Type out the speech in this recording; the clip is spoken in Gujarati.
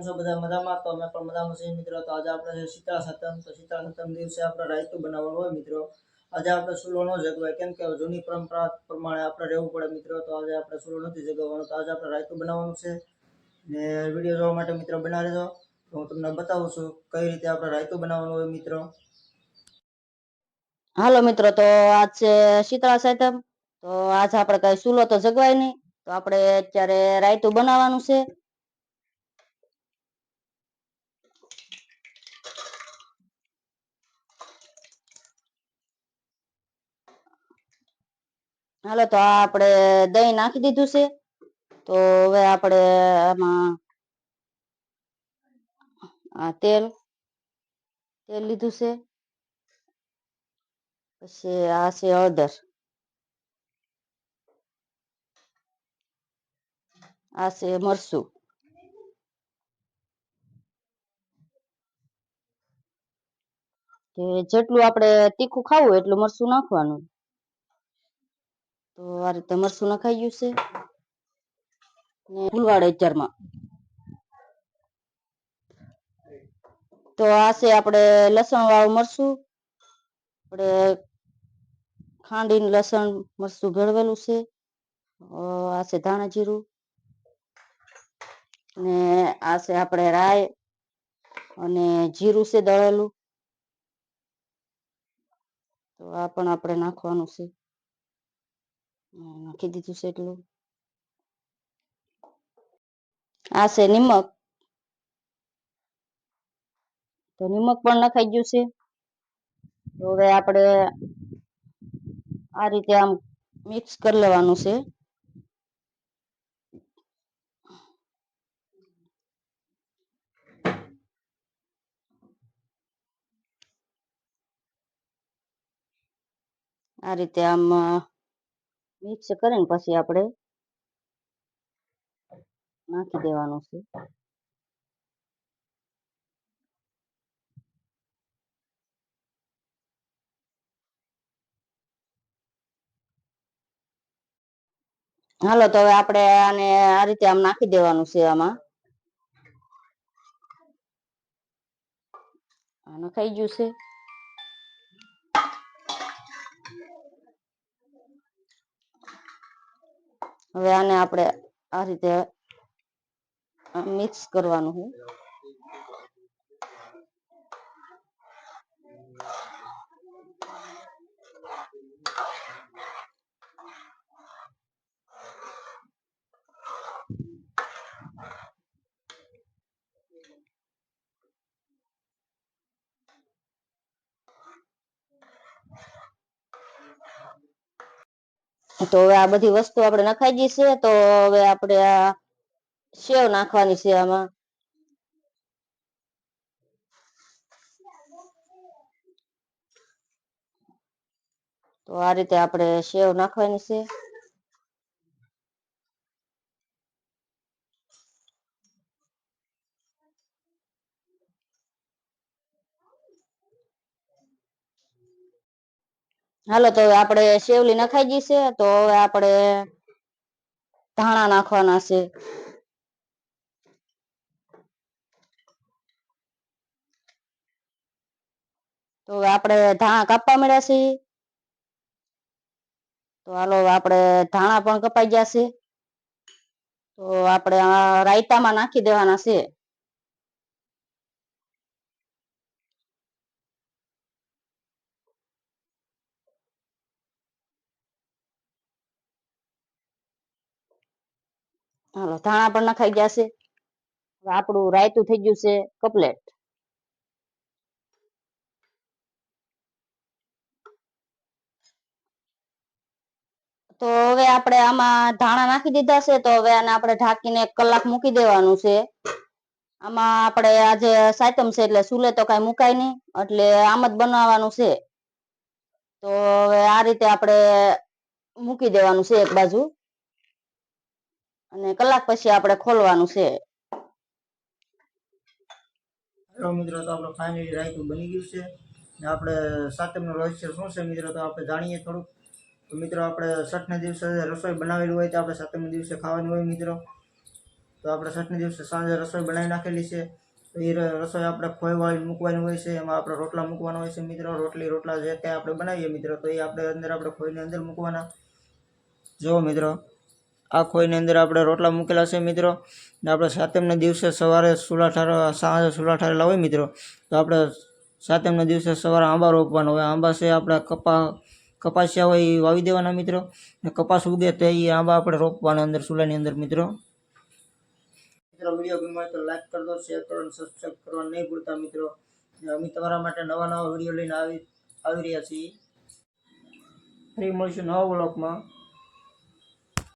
કેમ છો બધા મજામાં. તો અમે પણ મજામાં છીએ મિત્રો. તો આજે આપણે શીતળા સતમ. તો શીતળા સતમ દિવસે આપણે રાયતું બનાવવાનું હોય મિત્રો. આજે આપણે ચૂલો ન જગવાય. કેમ કે જૂની પરંપરા પ્રમાણે આપણે રહેવું પડે મિત્રો. તો આજે આપણે ચૂલો નથી જગવવાનો. તો આજે આપણે રાયતું બનાવવાનું છે. ને વીડિયો જોવા માટે મિત્રો બના રહેજો તો હું તમને બતાવું છું કઈ રીતે આપણે રાયતું બનાવવાનું હોય મિત્રો. હાલો મિત્રો, તો આજ છે શીતળા સતમ. તો આજ આપણે કઈ ચૂલો તો જગવાય નહીં. તો આપણે અત્યારે રાયતું બનાવવાનું છે. હાલો, તો આપણે દહીં નાખી દીધું છે. તો હવે આપણે આમાં આ તેલ તેલ લીધું છે. પછી આ છે હળદર. આ છે મરસું જેટલું આપણે તીખું ખાવું એટલું મરસું નાખવાનું. તો આ રીતે મરસું નખાઈ ગયું છે. ને ફૂલવાડ તો આ છે આપણે લસણ વાળું મરચું. આપણે ખાંડીને લસણ મરસું ભેળવેલું છે. આ છે ધાણા જીરું. ને આ છે આપણે રાય અને જીરું છે દળેલું. તો આ પણ આપણે નાખવાનું છે. નાખી દીધું છે એટલું. આ છે નિમક. તો નિમક પણ નખાઈ ગયું છે. તો હવે આપણે આ રીતે આમ મિક્સ કરી લેવાનું છે. આ રીતે આમ મિક્સ કરીને પછી આપણે નાખી દેવાનું છે. હાલો, તો હવે આપણે આને આ રીતે આમ નાખી દેવાનું છે આમાં. આ થઈ ગયું છે. હવે આને આપણે આ રીતે મિક્સ કરવાનું છે તો હવે આ બધી વસ્તુ આપણે નખાઈ ગઈ છે, તો હવે આપણે આ સેવ નાખવાની છે આમાં. તો આ રીતે આપણે સેવ નાખવાની છે. હાલો, તો હવે આપણે સેવલી નખાઈ ગઈ છે, તો હવે આપણે ધાણા નાખવાના છે. તો હવે આપણે ધાણા કાપવા મળ્યા છે તો હાલો આપણે ધાણા પણ કપાઈ ગયા છે. તો આપણે રાયતામાં નાખી દેવાના છે. હાલો, ધાણા પણ નખાઈ ગયા છે. આપણું રાયતું થઈ ગયું છે કપલેટ. તો હવે આપણે આમાં ધાણા નાખી દીધા છે, તો હવે આને આપણે ઢાંકીને એક કલાક મૂકી દેવાનું છે. આમાં આપણે આજે સાયતમ છે, એટલે સુલે તો કઈ મુકાય નહીં, એટલે આમ જ બનાવવાનું છે. તો હવે આ રીતે આપણે મૂકી દેવાનું છે એક બાજુ. અને કલાક પછી આપણે ખોલવાનું છે. મિત્રો, તો આપણે ફાઇનલી રાયતું બની ગયું છે. ને આપણે સાતમનું રહસ્ય શું છે મિત્રો, તો આપણે જાણીએ થોડુંક. તો મિત્રો, આપણે છઠના દિવસે રસોઈ બનાવેલી હોય તો આપણે સાતમના દિવસે ખાવાની હોય મિત્રો. તો આપણે છઠના દિવસે સાંજે રસોઈ બનાવી નાખેલી છે. તો એ રસોઈ આપણે ખોઈવાળી મૂકવાની હોય છે. એમાં આપણે રોટલા મૂકવાના હોય છે મિત્રો. રોટલી, રોટલા જે કાંઈ આપણે બનાવીએ મિત્રો, તો એ આપણે અંદર, આપણે ખોઈને અંદર મૂકવાના. જુઓ મિત્રો આ ખોઈની અંદર આપણે રોટલા મૂકેલા છે મિત્રો. આપણે સાતમના દિવસે સવારે સુલાઠાર, સાંજે સુલા ઠારેલા હોય મિત્રો. તો આપણે સાતમના દિવસે સવારે આંબા રોપવાનો હોય. આંબા છે આપણે કપા, કપાસિયા હોય એ વાવી દેવાના મિત્રો. ને કપાસ ઉગે તો એ આંબા આપણે રોપવાના અંદર, સુલાની અંદર મિત્રો. મિત્રો, વીડિયો ગમ્યો તો લાઈક કરી દો શેર કરો અને સબસ્ક્રાઈબ કરવા નહીં ભૂલતા મિત્રો. અમે તમારા માટે નવા નવા વીડિયો લઈને આવી આવી રહ્યા છીએ. ફરી મળીશું નવા બ્લોગમાં